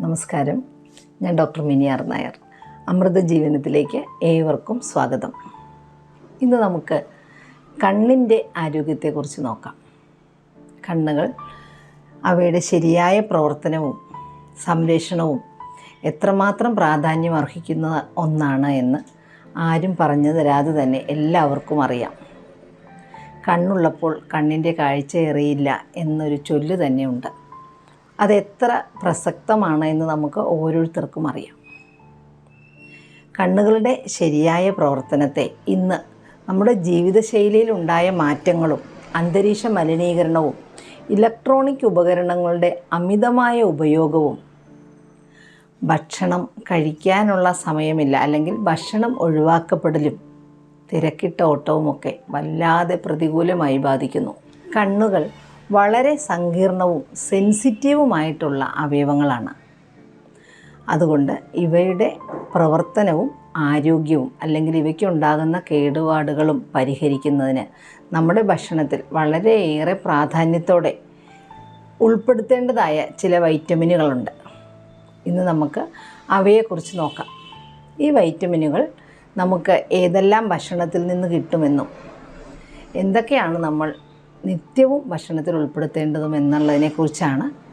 നമസ്കാരം. ഞാൻ ഡോക്ടർ മിനിയാർ നായർ. അമൃത ജീവനത്തിലേക്ക് ഏവർക്കും സ്വാഗതം. ഇന്ന് നമുക്ക് കണ്ണിന്റെ ആരോഗ്യത്തെക്കുറിച്ച് നോക്കാം. കണ്ണുകൾ അവയുടെ ശരിയായ പ്രവർത്തനവും സംരക്ഷണവും എത്രമാത്രം പ്രാധാന്യം അർഹിക്കുന്ന ഒന്നാണ് എന്ന് ആരും പറഞ്ഞു തരാതെ തന്നെ എല്ലാവർക്കും അറിയാം. കണ്ണുള്ളപ്പോൾ കണ്ണിന്റെ കാഴ്ച എറിയില്ല എന്നൊരു ചൊല്ല് തന്നെയുണ്ട്. അതെത്ര പ്രസക്തമാണ് എന്ന് നമുക്ക് ഓരോരുത്തർക്കും അറിയാം. കണ്ണുകളുടെ ശരിയായ പ്രവർത്തനത്തെ ഇന്ന് നമ്മുടെ ജീവിതശൈലിയിൽ ഉണ്ടായ മാറ്റങ്ങളും അന്തരീക്ഷ മലിനീകരണവും ഇലക്ട്രോണിക് ഉപകരണങ്ങളുടെ അമിതമായ ഉപയോഗവും ഭക്ഷണം കഴിക്കാനുള്ള സമയമില്ല അല്ലെങ്കിൽ ഭക്ഷണം ഒഴിവാക്കപ്പെടലും തിരക്കിട്ട ഓട്ടവുമൊക്കെ വല്ലാതെ പ്രതികൂലമായി ബാധിക്കുന്നു. കണ്ണുകൾ വളരെ സങ്കീർണവും സെൻസിറ്റീവുമായിട്ടുള്ള അവയവങ്ങളാണ്. അതുകൊണ്ട് ഇവയുടെ പ്രവർത്തനവും ആരോഗ്യവും അല്ലെങ്കിൽ ഇവയ്ക്കുണ്ടാകുന്ന കേടുപാടുകളും പരിഹരിക്കുന്നതിന് നമ്മുടെ ഭക്ഷണത്തിൽ വളരെയേറെ പ്രാധാന്യത്തോടെ ഉൾപ്പെടുത്തേണ്ടതായ ചില വൈറ്റമിനുകളുണ്ട്. ഇന്ന് നമുക്ക് അവയെക്കുറിച്ച് നോക്കാം. ഈ വൈറ്റമിനുകൾ നമുക്ക് ഏതെല്ലാം ഭക്ഷണത്തിൽ നിന്ന് കിട്ടുമെന്നും എന്തൊക്കെയാണ് നമ്മൾ നിത്യവും ഭക്ഷണത്തിൽ ഉൾപ്പെടുത്തേണ്ടതും എന്നുള്ളതിനെക്കുറിച്ചാണ്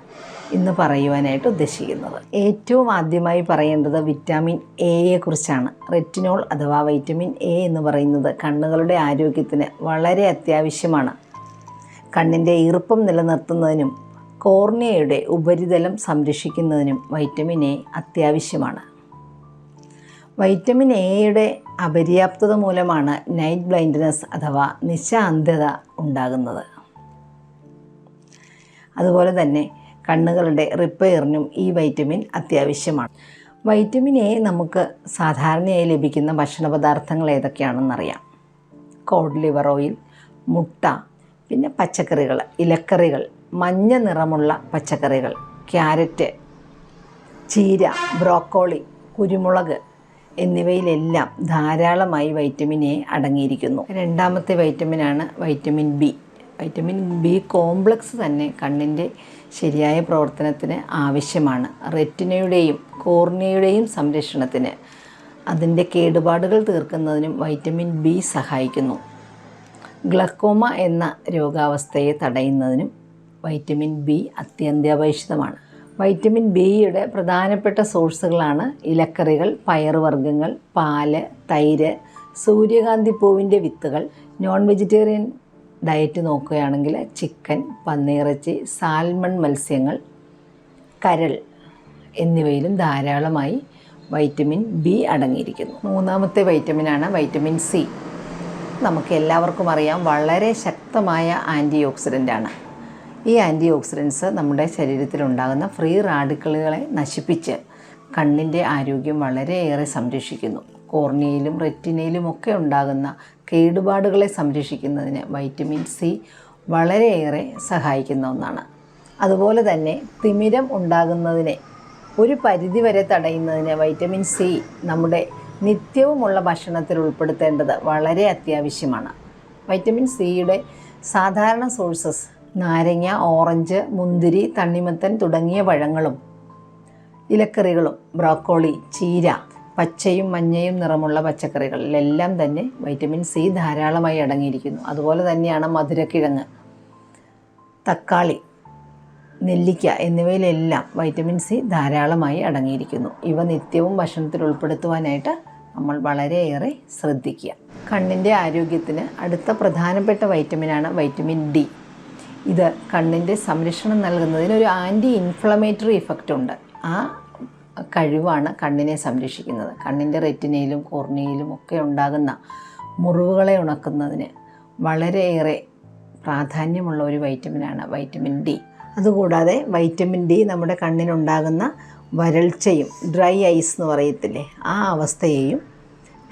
ഇന്ന് പറയുവാനായിട്ട് ഉദ്ദേശിക്കുന്നത്. ഏറ്റവും ആദ്യമായി പറയേണ്ടത് വിറ്റാമിൻ എയെ കുറിച്ചാണ്. റെറ്റിനോൾ അഥവാ വൈറ്റമിൻ എ എന്ന് പറയുന്നത് കണ്ണുകളുടെ ആരോഗ്യത്തിന് വളരെ അത്യാവശ്യമാണ്. കണ്ണിന്റെ ഈർപ്പം നിലനിർത്തുന്നതിനും കോർണിയയുടെ ഉപരിതലം സംരക്ഷിക്കുന്നതിനും വൈറ്റമിൻ എ അത്യാവശ്യമാണ്. വൈറ്റമിൻ എയുടെ അപര്യാപ്തത മൂലമാണ് നൈറ്റ് ബ്ലൈൻഡ്നെസ് അഥവാ നിശാന്തത ഉണ്ടാകുന്നത്. അതുപോലെ തന്നെ കണ്ണുകളുടെ റിപ്പയറിനും ഈ വൈറ്റമിൻ അത്യാവശ്യമാണ്. വൈറ്റമിൻ എ നമുക്ക് സാധാരണയായി ലഭിക്കുന്ന ഭക്ഷണ പദാർത്ഥങ്ങൾ ഏതൊക്കെയാണെന്നറിയാം കോഡ് ലിവർ ഓയിൽ മുട്ട പിന്നെ പച്ചക്കറികൾ ഇലക്കറികൾ മഞ്ഞ നിറമുള്ള പച്ചക്കറികൾ ക്യാരറ്റ് ചീര ബ്രോക്കോളി കുരുമുളക് എന്നിവയിലെല്ലാം ധാരാളമായി വൈറ്റമിൻ എ അടങ്ങിയിരിക്കുന്നു. രണ്ടാമത്തെ വൈറ്റമിനാണ് vitamin B vitamin B complex തന്നെ കണ്ണിന്റെ ശരിയായ പ്രവർത്തനത്തിന് ആവശ്യമാണ്. റെറ്റിനയുടെയും കോർണിയയുടെയും സംരക്ഷണത്തിന് അതിന്റെ കേടുപാടുകൾ തീർക്കുന്നതിനും വൈറ്റമിൻ ബി സഹായിക്കുന്നു. ഗ്ലക്കോമ എന്ന രോഗാവസ്ഥയെ തടയുന്നതിനും വൈറ്റമിൻ ബി അത്യന്താപേക്ഷിതമാണ്. വൈറ്റമിൻ ബിയുടെ പ്രധാനപ്പെട്ട സോഴ്സുകളാണ് ഇലക്കറികൾ പയറുവർഗങ്ങൾ പാൽ തൈര് സൂര്യകാന്തി പൂവിന്റെ വിത്തുകൾ. നോൺ വെജിറ്റേറിയൻ ഡയറ്റ് നോക്കുകയാണെങ്കിൽ ചിക്കൻ പന്നിയിറച്ചി സാൽമൺ മത്സ്യങ്ങൾ കരൾ എന്നിവയിലും ധാരാളമായി വൈറ്റമിൻ ബി അടങ്ങിയിരിക്കുന്നു. മൂന്നാമത്തെ വൈറ്റമിനാണ് വൈറ്റമിൻ സി. നമുക്ക് എല്ലാവർക്കും അറിയാം വളരെ ശക്തമായ ആന്റി ഓക്സിഡന്റാണ് ഈ ആന്റി ഓക്സിഡൻസ് നമ്മുടെ ശരീരത്തിലുണ്ടാകുന്ന ഫ്രീ റാഡിക്കലുകളെ നശിപ്പിച്ച് കണ്ണിന്റെ ആരോഗ്യം വളരെയേറെ സംരക്ഷിക്കുന്നു. കോർണിയയിലും റെറ്റിനയിലും ഒക്കെ ഉണ്ടാകുന്ന കേടുപാടുകളെ സംരക്ഷിക്കുന്നതിന് വൈറ്റമിൻ സി വളരെയേറെ സഹായിക്കുന്ന ഒന്നാണ്. അതുപോലെ തന്നെ തിമിരം ഉണ്ടാകുന്നതിനെ ഒരു പരിധിവരെ തടയുന്നതിന് വൈറ്റമിൻ സി നമ്മുടെ നിത്യവുമുള്ള ഭക്ഷണത്തിൽ ഉൾപ്പെടുത്തേണ്ടത് വളരെ അത്യാവശ്യമാണ്. വൈറ്റമിൻ സിയുടെ സാധാരണ സോഴ്സസ് നാരങ്ങ ഓറഞ്ച് മുന്തിരി തണ്ണിമത്തൻ തുടങ്ങിയ പഴങ്ങളും. ഇലക്കറികളും ബ്രോക്കോളി ചീര പച്ചയും മഞ്ഞയും നിറമുള്ള പച്ചക്കറികളിലെല്ലാം തന്നെ വൈറ്റമിൻ സി ധാരാളമായി അടങ്ങിയിരിക്കുന്നു. അതുപോലെ തന്നെയാണ് മധുരക്കിഴങ്ങ് തക്കാളി നെല്ലിക്ക എന്നിവയിലെല്ലാം വൈറ്റമിൻ സി ധാരാളമായി അടങ്ങിയിരിക്കുന്നു. ഇവ നിത്യവും ഭക്ഷണത്തിൽ ഉൾപ്പെടുത്തുവാനായിട്ട് നമ്മൾ വളരെയേറെ ശ്രദ്ധിക്കുക. കണ്ണിന്റെ ആരോഗ്യത്തിന് അടുത്ത പ്രധാനപ്പെട്ട വൈറ്റമിനാണ് വൈറ്റമിൻ ഡി. ഇത് കണ്ണിന്റെ സംരക്ഷണം നൽകുന്നതിന് ഒരു ആന്റി ഇൻഫ്ലമേറ്ററി ഇഫക്റ്റ് ഉണ്ട്. ആ കഴിവാണ് കണ്ണിനെ സംരക്ഷിക്കുന്നത്. കണ്ണിന്റെ റെറ്റിനയിലും കോർണിയയിലും ഒക്കെ ഉണ്ടാകുന്ന മുറിവുകളെ ഉണക്കുന്നതിന് വളരെയേറെ പ്രാധാന്യമുള്ള ഒരു വൈറ്റമിനാണ് വൈറ്റമിൻ ഡി അതുകൂടാതെ വൈറ്റമിൻ ഡി നമ്മുടെ കണ്ണിനുണ്ടാകുന്ന വരൾച്ചയും ഡ്രൈ ഐസ് എന്ന് പറയത്തില്ലേ ആ അവസ്ഥയെയും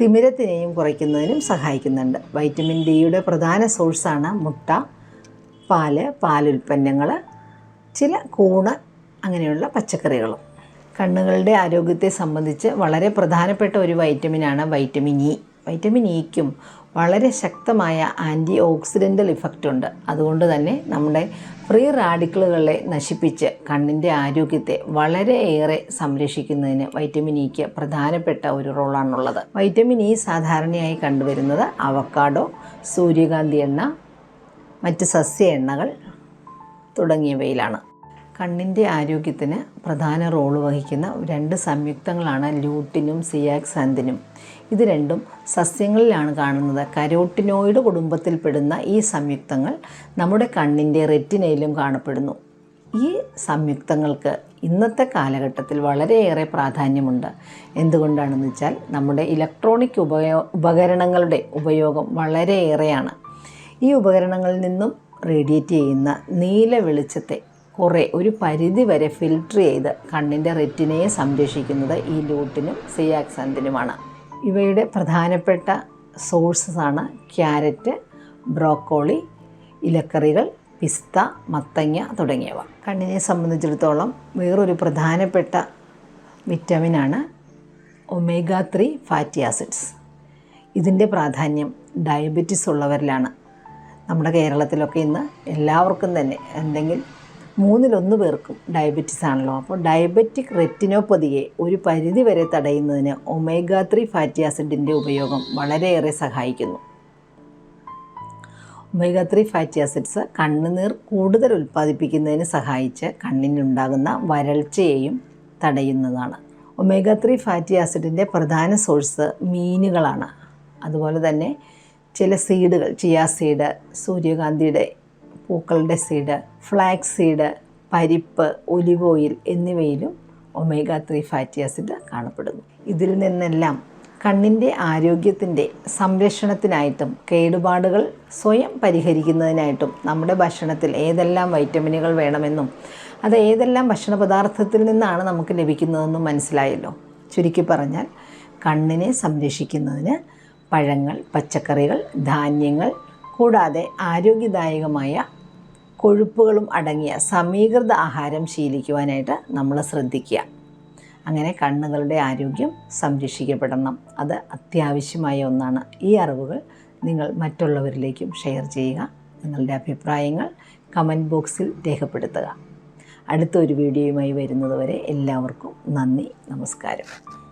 തിമിരത്തിനെയും കുറയ്ക്കുന്നതിനും സഹായിക്കുന്നുണ്ട്. വൈറ്റമിൻ ഡിയുടെ പ്രധാന സോഴ്സാണ് മുട്ട. പാൽ പാലുൽപ്പന്നങ്ങൾ ചില കൂണ് അങ്ങനെയുള്ള പച്ചക്കറികളും. കണ്ണുകളുടെ ആരോഗ്യത്തെ സംബന്ധിച്ച് വളരെ പ്രധാനപ്പെട്ട ഒരു വൈറ്റമിനാണ് വൈറ്റമിൻ ഇ. വൈറ്റമിൻ ഇക്കും വളരെ ശക്തമായ ആന്റി ഓക്സിഡന്റൽ ഇഫക്റ്റ് ഉണ്ട്. അതുകൊണ്ട് തന്നെ നമ്മുടെ ഫ്രീ റാഡിക്കലുകളെ നശിപ്പിച്ച് കണ്ണിന്റെ ആരോഗ്യത്തെ വളരെയേറെ സംരക്ഷിക്കുന്നതിന് വൈറ്റമിൻ ഇക്ക് പ്രധാനപ്പെട്ട ഒരു റോളാണുള്ളത്. വൈറ്റമിൻ ഇ സാധാരണയായി കണ്ടുവരുന്നത് അവക്കാഡോ സൂര്യകാന്തി എണ്ണ മറ്റ് സസ്യ എണ്ണകൾ തുടങ്ങിയവയിലാണ്. കണ്ണിന്റെ ആരോഗ്യത്തിന് പ്രധാന റോൾ വഹിക്കുന്ന രണ്ട് സംയുക്തങ്ങളാണ് ലൂട്ടിനും സിയാക്സാന്തിനും ഇത് രണ്ടും സസ്യങ്ങളിലാണ് കാണുന്നത്. കരോട്ടിനോയിഡ് കുടുംബത്തിൽപ്പെടുന്ന ഈ സംയുക്തങ്ങൾ നമ്മുടെ കണ്ണിന്റെ റെറ്റിനയിലും കാണപ്പെടുന്നു. ഈ സംയുക്തങ്ങൾക്ക് ഇന്നത്തെ കാലഘട്ടത്തിൽ വളരെയേറെ പ്രാധാന്യമുണ്ട്. എന്തുകൊണ്ടാണെന്ന് വെച്ചാൽ നമ്മുടെ ഇലക്ട്രോണിക് ഉപയോ ഉപകരണങ്ങളുടെ ഉപയോഗം വളരെയേറെയാണ്. ഈ ഉപകരണങ്ങളിൽ നിന്നും റേഡിയേറ്റ് ചെയ്യുന്ന നീല വെളിച്ചത്തെ കുറേ ഒരു പരിധി വരെ ഫിൽട്ടർ ചെയ്ത് കണ്ണിന്റെ റെറ്റിനയെ സംരക്ഷിക്കുന്നത് ഈ ലൂട്ടിനും സിയാക്സാന്തിനുമാണ്. ഇവയുടെ പ്രധാനപ്പെട്ട സോഴ്സസാണ് ക്യാരറ്റ് ബ്രോക്കോളി ഇലക്കറികൾ പിസ്ത മത്തങ്ങ തുടങ്ങിയവ. കണ്ണിനെ സംബന്ധിച്ചിടത്തോളം വേറൊരു പ്രധാനപ്പെട്ട വിറ്റമിനാണ് ഒമേഗ ത്രീ ഫാറ്റി ആസിഡ്സ്. ഇതിന്റെ പ്രാധാന്യം ഡയബറ്റിസ് ഉള്ളവരിലാണ്. നമ്മുടെ കേരളത്തിലൊക്കെ ഇന്ന് എല്ലാവർക്കും തന്നെ എന്തെങ്കിലും മൂന്നിലൊന്ന് പേർക്കും ഡയബറ്റിസ് ആണല്ലോ. അപ്പോൾ ഡയബറ്റിക് റെറ്റിനോപ്പതിയെ ഒരു പരിധി വരെ തടയുന്നതിന് ഒമേഗ ത്രീ ഫാറ്റി ആസിഡിന്റെ ഉപയോഗം വളരെയേറെ സഹായിക്കുന്നു. ഒമേഗ ത്രീ ഫാറ്റി ആസിഡ്സ് കണ്ണുനീർ കൂടുതൽ ഉൽപ്പാദിപ്പിക്കുന്നതിന് സഹായിച്ച് കണ്ണിനുണ്ടാകുന്ന വരൾച്ചയെയും തടയുന്നതാണ്. ഒമേഗ ത്രീ ഫാറ്റി ആസിഡിന്റെ പ്രധാന സോഴ്സ് മീനുകളാണ്. അതുപോലെ തന്നെ ചില സീഡുകൾ ചിയാ സീഡ് സൂര്യകാന്തിയുടെ പൂക്കളുടെ സീഡ് ഫ്ലാക്സ് സീഡ് പരിപ്പ് ഒലിവ് ഓയിൽ എന്നിവയിലും ഒമേഗ ത്രീ ഫാറ്റി ആസിഡ് കാണപ്പെടുന്നു. ഇതിൽ നിന്നെല്ലാം കണ്ണിന്റെ ആരോഗ്യത്തിന്റെ സംരക്ഷണത്തിനായിട്ടും കേടുപാടുകൾ സ്വയം പരിഹരിക്കുന്നതിനായിട്ടും നമ്മുടെ ഭക്ഷണത്തിൽ ഏതെല്ലാം വൈറ്റമിനുകൾ വേണമെന്നും അത് ഏതെല്ലാം ഭക്ഷണ പദാർത്ഥത്തിൽ നിന്നാണ് നമുക്ക് ലഭിക്കുന്നതെന്നും മനസ്സിലായല്ലോ. ചുരുക്കി പറഞ്ഞാൽ കണ്ണിനെ സംരക്ഷിക്കുന്നതിന് പഴങ്ങൾ പച്ചക്കറികൾ ധാന്യങ്ങൾ കൂടാതെ ആരോഗ്യദായകമായ കൊഴുപ്പുകളും അടങ്ങിയ സമീകൃത ആഹാരം ശീലിക്കുവാനായിട്ട് നമ്മൾ ശ്രദ്ധിക്കുക. അങ്ങനെ കണ്ണുകളുടെ ആരോഗ്യം സംരക്ഷിക്കപ്പെടണം. അത് അത്യാവശ്യമായ ഒന്നാണ്. ഈ അറിവുകൾ നിങ്ങൾ മറ്റുള്ളവരിലേക്കും ഷെയർ ചെയ്യുക. നിങ്ങളുടെ അഭിപ്രായങ്ങൾ കമന്റ് ബോക്സിൽ രേഖപ്പെടുത്തുക. അടുത്ത ഒരു വീഡിയോയുമായി വരുന്നതുവരെ എല്ലാവർക്കും നന്ദി നമസ്കാരം.